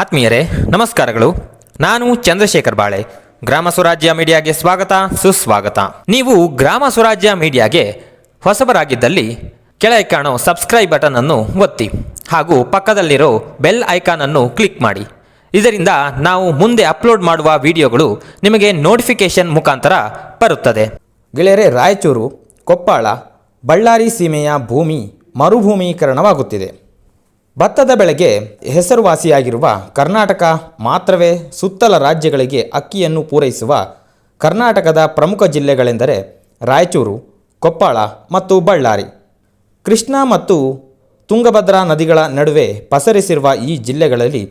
ಆತ್ಮೀಯರೇ, ನಮಸ್ಕಾರಗಳು. ನಾನು ಚಂದ್ರಶೇಖರ್ ಬಾಳೆ. ಗ್ರಾಮ ಸ್ವರಾಜ್ಯ ಮೀಡಿಯಾಗೆ ಸ್ವಾಗತ, ಸುಸ್ವಾಗತ. ನೀವು ಗ್ರಾಮ ಸ್ವರಾಜ್ಯ ಮೀಡಿಯಾಗೆ ಹೊಸಬರಾಗಿದ್ದಲ್ಲಿ ಕೆಳಗೆ ಕಾಣೋ ಸಬ್ಸ್ಕ್ರೈಬ್ ಬಟನ್ ಅನ್ನು ಒತ್ತಿ ಹಾಗೂ ಪಕ್ಕದಲ್ಲಿರೋ ಬೆಲ್ ಐಕಾನ್ ಅನ್ನು ಕ್ಲಿಕ್ ಮಾಡಿ. ಇದರಿಂದ ನಾವು ಮುಂದೆ ಅಪ್ಲೋಡ್ ಮಾಡುವ ವಿಡಿಯೋಗಳು ನಿಮಗೆ ನೋಟಿಫಿಕೇಶನ್ ಮುಖಾಂತರ ಬರುತ್ತದೆ. ಗೆಳೆಯರೆ, ರಾಯಚೂರು, ಕೊಪ್ಪಾಳ, ಬಳ್ಳಾರಿ ಸೀಮೆಯ ಭೂಮಿ ಮರುಭೂಮೀಕರಣವಾಗುತ್ತಿದೆ. ಭತ್ತದ ಬೆಳೆಗೆ ಹೆಸರುವಾಸಿಯಾಗಿರುವ ಕರ್ನಾಟಕ ಮಾತ್ರವೇ ಸುತ್ತಲ ರಾಜ್ಯಗಳಿಗೆ ಅಕ್ಕಿಯನ್ನು ಪೂರೈಸುವ ಕರ್ನಾಟಕದ ಪ್ರಮುಖ ಜಿಲ್ಲೆಗಳೆಂದರೆ ರಾಯಚೂರು, ಕೊಪ್ಪಳ ಮತ್ತು ಬಳ್ಳಾರಿ. ಕೃಷ್ಣಾ ಮತ್ತು ತುಂಗಭದ್ರಾ ನದಿಗಳ ನಡುವೆ ಪಸರಿಸಿರುವ ಈ ಜಿಲ್ಲೆಗಳಲ್ಲಿ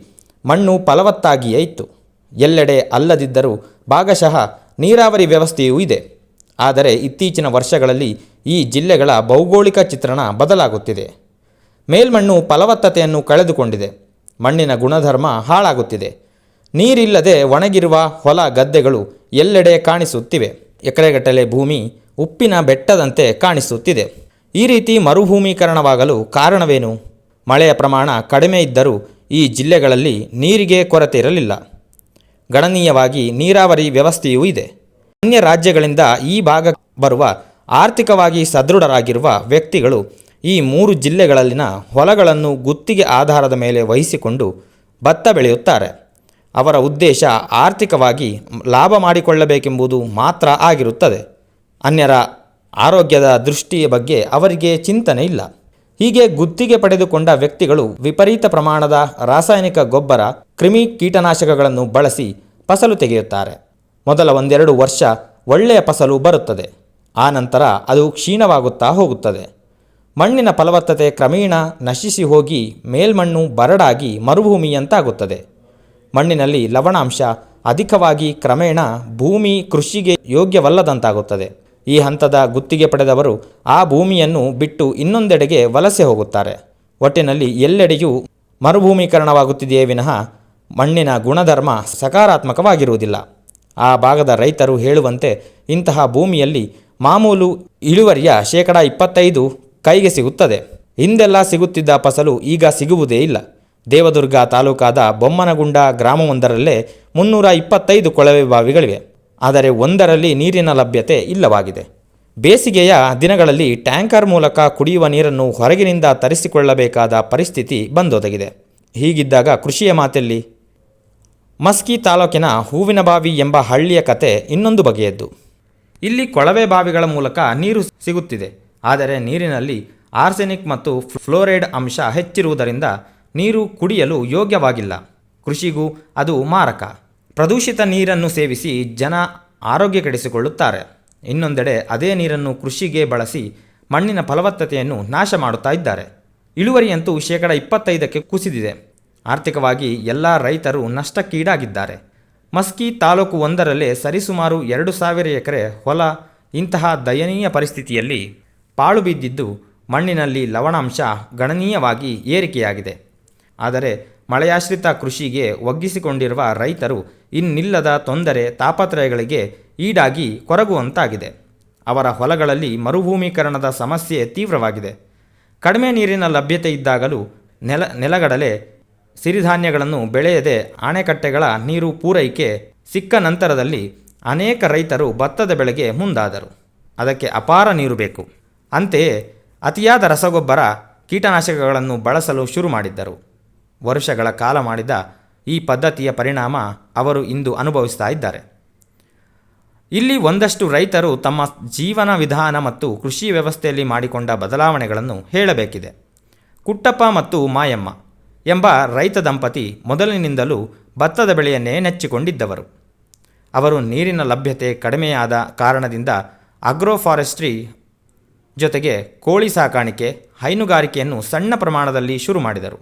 ಮಣ್ಣು ಫಲವತ್ತಾಗಿಯೇ ಇತ್ತು. ಎಲ್ಲೆಡೆ ಅಲ್ಲದಿದ್ದರೂ ಭಾಗಶಃ ನೀರಾವರಿ ವ್ಯವಸ್ಥೆಯೂ ಇದೆ. ಆದರೆ ಇತ್ತೀಚಿನ ವರ್ಷಗಳಲ್ಲಿ ಈ ಜಿಲ್ಲೆಗಳ ಭೌಗೋಳಿಕ ಚಿತ್ರಣ ಬದಲಾಗುತ್ತಿದೆ. ಮೇಲ್ಮಣ್ಣು ಫಲವತ್ತತೆಯನ್ನು ಕಳೆದುಕೊಂಡಿದೆ. ಮಣ್ಣಿನ ಗುಣಧರ್ಮ ಹಾಳಾಗುತ್ತಿದೆ. ನೀರಿಲ್ಲದೆ ಒಣಗಿರುವ ಹೊಲ ಗದ್ದೆಗಳು ಎಲ್ಲೆಡೆ ಕಾಣಿಸುತ್ತಿವೆ. ಎಕರೆಗಟ್ಟಲೆ ಭೂಮಿ ಉಪ್ಪಿನ ಬೆಟ್ಟದಂತೆ ಕಾಣಿಸುತ್ತಿದೆ. ಈ ರೀತಿ ಮರುಭೂಮೀಕರಣವಾಗಲು ಕಾರಣವೇನು? ಮಳೆಯ ಪ್ರಮಾಣ ಕಡಿಮೆ ಇದ್ದರೂ ಈ ಜಿಲ್ಲೆಗಳಲ್ಲಿ ನೀರಿಗೆ ಕೊರತೆ ಇರಲಿಲ್ಲ. ಗಣನೀಯವಾಗಿ ನೀರಾವರಿ ವ್ಯವಸ್ಥೆಯೂ ಇದೆ. ಅನ್ಯ ರಾಜ್ಯಗಳಿಂದ ಈ ಭಾಗ ಬರುವ ಆರ್ಥಿಕವಾಗಿ ಸದೃಢರಾಗಿರುವ ವ್ಯಕ್ತಿಗಳು ಈ ಮೂರು ಜಿಲ್ಲೆಗಳಲ್ಲಿನ ಹೊಲಗಳನ್ನು ಗುತ್ತಿಗೆ ಆಧಾರದ ಮೇಲೆ ವಹಿಸಿಕೊಂಡು ಭತ್ತ ಬೆಳೆಯುತ್ತಾರೆ. ಅವರ ಉದ್ದೇಶ ಆರ್ಥಿಕವಾಗಿ ಲಾಭ ಮಾಡಿಕೊಳ್ಳಬೇಕೆಂಬುದು ಮಾತ್ರ ಆಗಿರುತ್ತದೆ. ಅನ್ಯರ ಆರೋಗ್ಯದ ದೃಷ್ಟಿಯ ಬಗ್ಗೆ ಅವರಿಗೆ ಚಿಂತನೆ ಇಲ್ಲ. ಹೀಗೆ ಗುತ್ತಿಗೆ ಪಡೆದುಕೊಂಡ ವ್ಯಕ್ತಿಗಳು ವಿಪರೀತ ಪ್ರಮಾಣದ ರಾಸಾಯನಿಕ ಗೊಬ್ಬರ, ಕ್ರಿಮಿ ಕೀಟನಾಶಕಗಳನ್ನು ಬಳಸಿ ಫಸಲು ತೆಗೆಯುತ್ತಾರೆ. ಮೊದಲ ಒಂದೆರಡು ವರ್ಷ ಒಳ್ಳೆಯ ಫಸಲು ಬರುತ್ತದೆ. ಆನಂತರ ಅದು ಕ್ಷೀಣವಾಗುತ್ತಾ ಹೋಗುತ್ತದೆ. ಮಣ್ಣಿನ ಫಲವತ್ತತೆ ಕ್ರಮೇಣ ನಶಿಸಿ ಹೋಗಿ ಮೇಲ್ಮಣ್ಣು ಬರಡಾಗಿ ಮರುಭೂಮಿಯಂತಾಗುತ್ತದೆ. ಮಣ್ಣಿನಲ್ಲಿ ಲವಣಾಂಶ ಅಧಿಕವಾಗಿ ಕ್ರಮೇಣ ಭೂಮಿ ಕೃಷಿಗೆ ಯೋಗ್ಯವಲ್ಲದಂತಾಗುತ್ತದೆ. ಈ ಹಂತದ ಗುತ್ತಿಗೆ ಪಡೆದವರು ಆ ಭೂಮಿಯನ್ನು ಬಿಟ್ಟು ಇನ್ನೊಂದೆಡೆಗೆ ವಲಸೆ ಹೋಗುತ್ತಾರೆ. ಒಟ್ಟಿನಲ್ಲಿ ಎಲ್ಲೆಡೆಯೂ ಮರುಭೂಮೀಕರಣವಾಗುತ್ತಿದೆಯೇ ವಿನಃ ಮಣ್ಣಿನ ಗುಣಧರ್ಮ ಸಕಾರಾತ್ಮಕವಾಗಿರುವುದಿಲ್ಲ. ಆ ಭಾಗದ ರೈತರು ಹೇಳುವಂತೆ ಇಂತಹ ಭೂಮಿಯಲ್ಲಿ ಮಾಮೂಲು ಇಳುವರಿಯ ಶೇಕಡಾ ಇಪ್ಪತ್ತೈದು ಕೈಗೆ ಸಿಗುತ್ತದೆ. ಹಿಂದೆಲ್ಲ ಸಿಗುತ್ತಿದ್ದ ಫಸಲು ಈಗ ಸಿಗುವುದೇ ಇಲ್ಲ. ದೇವದುರ್ಗ ತಾಲೂಕಾದ ಬೊಮ್ಮನಗುಂಡ ಗ್ರಾಮವೊಂದರಲ್ಲೇ ಮುನ್ನೂರ ಇಪ್ಪತ್ತೈದು ಕೊಳವೆ ಬಾವಿಗಳಿವೆ. ಆದರೆ ಒಂದರಲ್ಲಿ ನೀರಿನ ಲಭ್ಯತೆ ಇಲ್ಲವಾಗಿದೆ. ಬೇಸಿಗೆಯ ದಿನಗಳಲ್ಲಿ ಟ್ಯಾಂಕರ್ ಮೂಲಕ ಕುಡಿಯುವ ನೀರನ್ನು ಹೊರಗಿನಿಂದ ತರಿಸಿಕೊಳ್ಳಬೇಕಾದ ಪರಿಸ್ಥಿತಿ ಬಂದೊದಗಿದೆ. ಹೀಗಿದ್ದಾಗ ಕೃಷಿಯ ಮಾತೆಲ್ಲಿ? ಮಸ್ಕಿ ತಾಲೂಕಿನ ಹೂವಿನಬಾವಿ ಎಂಬ ಹಳ್ಳಿಯ ಕತೆ ಇನ್ನೊಂದು ಬಗೆಯದ್ದು. ಇಲ್ಲಿ ಕೊಳವೆ ಬಾವಿಗಳ ಮೂಲಕ ನೀರು ಸಿಗುತ್ತಿದೆ. ಆದರೆ ನೀರಿನಲ್ಲಿ ಆರ್ಸೆನಿಕ್ ಮತ್ತು ಫ್ಲೋರೈಡ್ ಅಂಶ ಹೆಚ್ಚಿರುವುದರಿಂದ ನೀರು ಕುಡಿಯಲು ಯೋಗ್ಯವಾಗಿಲ್ಲ. ಕೃಷಿಗೂ ಅದು ಮಾರಕ. ಪ್ರದೂಷಿತ ನೀರನ್ನು ಸೇವಿಸಿ ಜನ ಆರೋಗ್ಯ ಕೆಡಿಸಿಕೊಳ್ಳುತ್ತಾರೆ. ಇನ್ನೊಂದೆಡೆ ಅದೇ ನೀರನ್ನು ಕೃಷಿಗೆ ಬಳಸಿ ಮಣ್ಣಿನ ಫಲವತ್ತತೆಯನ್ನು ನಾಶ ಮಾಡುತ್ತಾ ಇದ್ದಾರೆ. ಇಳುವರಿಯಂತೂ ಶೇಕಡ ಇಪ್ಪತ್ತೈದಕ್ಕೆ ಕುಸಿದಿದೆ. ಆರ್ಥಿಕವಾಗಿ ಎಲ್ಲ ರೈತರು ನಷ್ಟಕ್ಕೀಡಾಗಿದ್ದಾರೆ. ಮಸ್ಕಿ ತಾಲೂಕು ಒಂದರಲ್ಲೇ ಸರಿಸುಮಾರು ಎರಡು ಸಾವಿರ ಎಕರೆ ಹೊಲ ಇಂತಹ ದಯನೀಯ ಪರಿಸ್ಥಿತಿಯಲ್ಲಿ ಪಾಳು ಬಿದ್ದಿದ್ದು ಮಣ್ಣಿನಲ್ಲಿ ಲವಣಾಂಶ ಗಣನೀಯವಾಗಿ ಏರಿಕೆಯಾಗಿದೆ. ಆದರೆ ಮಳೆಯಾಶ್ರಿತ ಕೃಷಿಗೆ ಒಗ್ಗಿಸಿಕೊಂಡಿರುವ ರೈತರು ಇನ್ನಿಲ್ಲದ ತೊಂದರೆ ತಾಪತ್ರಯಗಳಿಗೆ ಈಡಾಗಿ ಕೊರಗುವಂತಾಗಿದೆ. ಅವರ ಹೊಲಗಳಲ್ಲಿ ಮರುಭೂಮೀಕರಣದ ಸಮಸ್ಯೆ ತೀವ್ರವಾಗಿದೆ. ಕಡಿಮೆ ನೀರಿನ ಲಭ್ಯತೆ ಇದ್ದಾಗಲೂ ನೆಲ, ನೆಲಗಡಲೆ ಸಿರಿಧಾನ್ಯಗಳನ್ನು ಬೆಳೆಯದೆ ಅಣೆಕಟ್ಟೆಗಳ ನೀರು ಪೂರೈಕೆ ಸಿಕ್ಕ ನಂತರದಲ್ಲಿ ಅನೇಕ ರೈತರು ಭತ್ತದ ಬೆಳೆಗೆ ಮುಂದಾದರು. ಅದಕ್ಕೆ ಅಪಾರ ನೀರು ಬೇಕು. ಅಂತೆಯೇ ಅತಿಯಾದ ರಸಗೊಬ್ಬರ ಕೀಟನಾಶಕಗಳನ್ನು ಬಳಸಲು ಶುರು ಮಾಡಿದ್ದರು. ವರ್ಷಗಳ ಕಾಲ ಮಾಡಿದ ಈ ಪದ್ಧತಿಯ ಪರಿಣಾಮ ಅವರು ಇಂದು ಅನುಭವಿಸ್ತಾ ಇದ್ದಾರೆ. ಇಲ್ಲಿ ಒಂದಷ್ಟು ರೈತರು ತಮ್ಮ ಜೀವನ ವಿಧಾನ ಮತ್ತು ಕೃಷಿ ವ್ಯವಸ್ಥೆಯಲ್ಲಿ ಮಾಡಿಕೊಂಡ ಬದಲಾವಣೆಗಳನ್ನು ಹೇಳಬೇಕಿದೆ. ಕುಟ್ಟಪ್ಪ ಮತ್ತು ಮಾಯಮ್ಮ ಎಂಬ ರೈತ ದಂಪತಿ ಮೊದಲಿನಿಂದಲೂ ಭತ್ತದ ಬೆಳೆಯನ್ನೇ ನೆಚ್ಚಿಕೊಂಡಿದ್ದವರು. ಅವರು ನೀರಿನ ಲಭ್ಯತೆ ಕಡಿಮೆಯಾದ ಕಾರಣದಿಂದ ಅಗ್ರೋ ಫಾರೆಸ್ಟ್ರಿ ಜೊತೆಗೆ ಕೋಳಿ ಸಾಕಾಣಿಕೆ, ಹೈನುಗಾರಿಕೆಯನ್ನು ಸಣ್ಣ ಪ್ರಮಾಣದಲ್ಲಿ ಶುರು ಮಾಡಿದರು.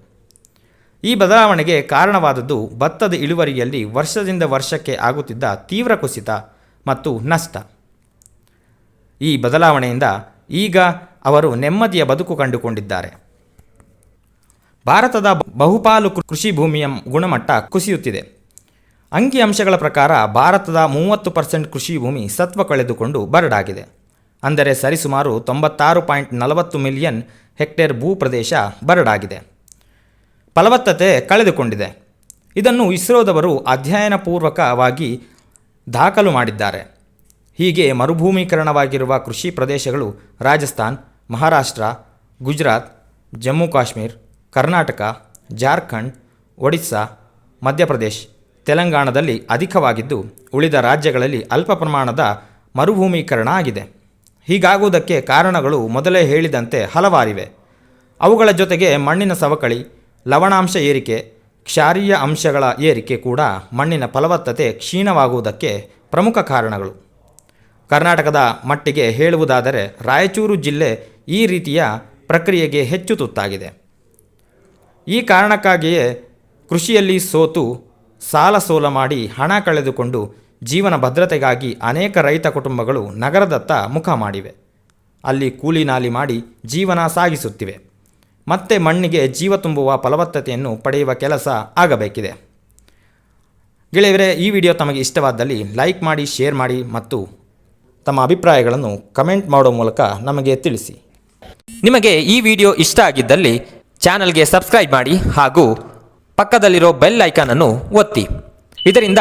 ಈ ಬದಲಾವಣೆಗೆ ಕಾರಣವಾದದ್ದು ಭತ್ತದ ಇಳುವರಿಯಲ್ಲಿ ವರ್ಷದಿಂದ ವರ್ಷಕ್ಕೆ ಆಗುತ್ತಿದ್ದ ತೀವ್ರ ಕುಸಿತ ಮತ್ತು ನಷ್ಟ. ಈ ಬದಲಾವಣೆಯಿಂದ ಈಗ ಅವರು ನೆಮ್ಮದಿಯ ಬದುಕು ಕಂಡುಕೊಂಡಿದ್ದಾರೆ. ಭಾರತದ ಬಹುಪಾಲು ಕೃಷಿ ಭೂಮಿಯ ಗುಣಮಟ್ಟ ಕುಸಿಯುತ್ತಿದೆ. ಅಂಕಿಅಂಶಗಳ ಪ್ರಕಾರ ಭಾರತದ ಮೂವತ್ತು ಪರ್ಸೆಂಟ್ ಕೃಷಿ ಭೂಮಿ ಸತ್ವ ಕಳೆದುಕೊಂಡು ಬರಡಾಗಿದೆ. ಅಂದರೆ ಸರಿಸುಮಾರು ತೊಂಬತ್ತಾರು ಪಾಯಿಂಟ್ ನಲವತ್ತು ಮಿಲಿಯನ್ ಹೆಕ್ಟೇರ್ ಭೂ ಪ್ರದೇಶ ಬರಡಾಗಿದೆ. ಫಲವತ್ತತೆ ಕಳೆದುಕೊಂಡಿದೆ. ಇದನ್ನು ಇಸ್ರೋದವರು ಅಧ್ಯಯನಪೂರ್ವಕವಾಗಿ ದಾಖಲು ಮಾಡಿದ್ದಾರೆ. ಹೀಗೆ ಮರುಭೂಮೀಕರಣವಾಗಿರುವ ಕೃಷಿ ಪ್ರದೇಶಗಳು ರಾಜಸ್ಥಾನ್, ಮಹಾರಾಷ್ಟ್ರ, ಗುಜರಾತ್, ಜಮ್ಮು ಕಾಶ್ಮೀರ್, ಕರ್ನಾಟಕ, ಜಾರ್ಖಂಡ್, ಒಡಿಸ್ಸಾ, ಮಧ್ಯಪ್ರದೇಶ್, ತೆಲಂಗಾಣದಲ್ಲಿ ಅಧಿಕವಾಗಿದ್ದು ಉಳಿದ ರಾಜ್ಯಗಳಲ್ಲಿ ಅಲ್ಪ ಪ್ರಮಾಣದ ಮರುಭೂಮೀಕರಣ ಆಗಿದೆ. ಹೀಗಾಗುವುದಕ್ಕೆ ಕಾರಣಗಳು ಮೊದಲೇ ಹೇಳಿದಂತೆ ಹಲವಾರಿವೆ. ಅವುಗಳ ಜೊತೆಗೆ ಮಣ್ಣಿನ ಸವಕಳಿ, ಲವಣಾಂಶ ಏರಿಕೆ, ಕ್ಷಾರೀಯ ಅಂಶಗಳ ಏರಿಕೆ ಕೂಡ ಮಣ್ಣಿನ ಫಲವತ್ತತೆ ಕ್ಷೀಣವಾಗುವುದಕ್ಕೆ ಪ್ರಮುಖ ಕಾರಣಗಳು. ಕರ್ನಾಟಕದ ಮಟ್ಟಿಗೆ ಹೇಳುವುದಾದರೆ ರಾಯಚೂರು ಜಿಲ್ಲೆ ಈ ರೀತಿಯ ಪ್ರಕ್ರಿಯೆಗೆ ಹೆಚ್ಚು ತುತ್ತಾಗಿದೆ. ಈ ಕಾರಣಕ್ಕಾಗಿಯೇ ಕೃಷಿಯಲ್ಲಿ ಸೋತು ಸಾಲ ಸೋಲ ಮಾಡಿ ಹಣ ಕಳೆದುಕೊಂಡು ಜೀವನ ಭದ್ರತೆಗಾಗಿ ಅನೇಕ ರೈತ ಕುಟುಂಬಗಳು ನಗರದತ್ತ ಮುಖ ಮಾಡಿವೆ. ಅಲ್ಲಿ ಕೂಲಿ ನಾಲಿ ಮಾಡಿ ಜೀವನ ಸಾಗಿಸುತ್ತಿವೆ. ಮತ್ತೆ ಮಣ್ಣಿಗೆ ಜೀವ ತುಂಬುವ ಫಲವತ್ತತೆಯನ್ನು ಪಡೆಯುವ ಕೆಲಸ ಆಗಬೇಕಿದೆ. ಗೆಳೆಯರೇ, ಈ ವಿಡಿಯೋ ತಮಗೆ ಇಷ್ಟವಾದಲ್ಲಿ ಲೈಕ್ ಮಾಡಿ, ಶೇರ್ ಮಾಡಿ ಮತ್ತು ತಮ್ಮ ಅಭಿಪ್ರಾಯಗಳನ್ನು ಕಮೆಂಟ್ ಮಾಡೋ ಮೂಲಕ ನಮಗೆ ತಿಳಿಸಿ. ನಿಮಗೆ ಈ ವಿಡಿಯೋ ಇಷ್ಟ ಆಗಿದ್ದಲ್ಲಿ ಚಾನಲ್ಗೆ ಸಬ್ಸ್ಕ್ರೈಬ್ ಮಾಡಿ ಹಾಗೂ ಪಕ್ಕದಲ್ಲಿರೋ ಬೆಲ್ ಐಕಾನನ್ನು ಒತ್ತಿ. ಇದರಿಂದ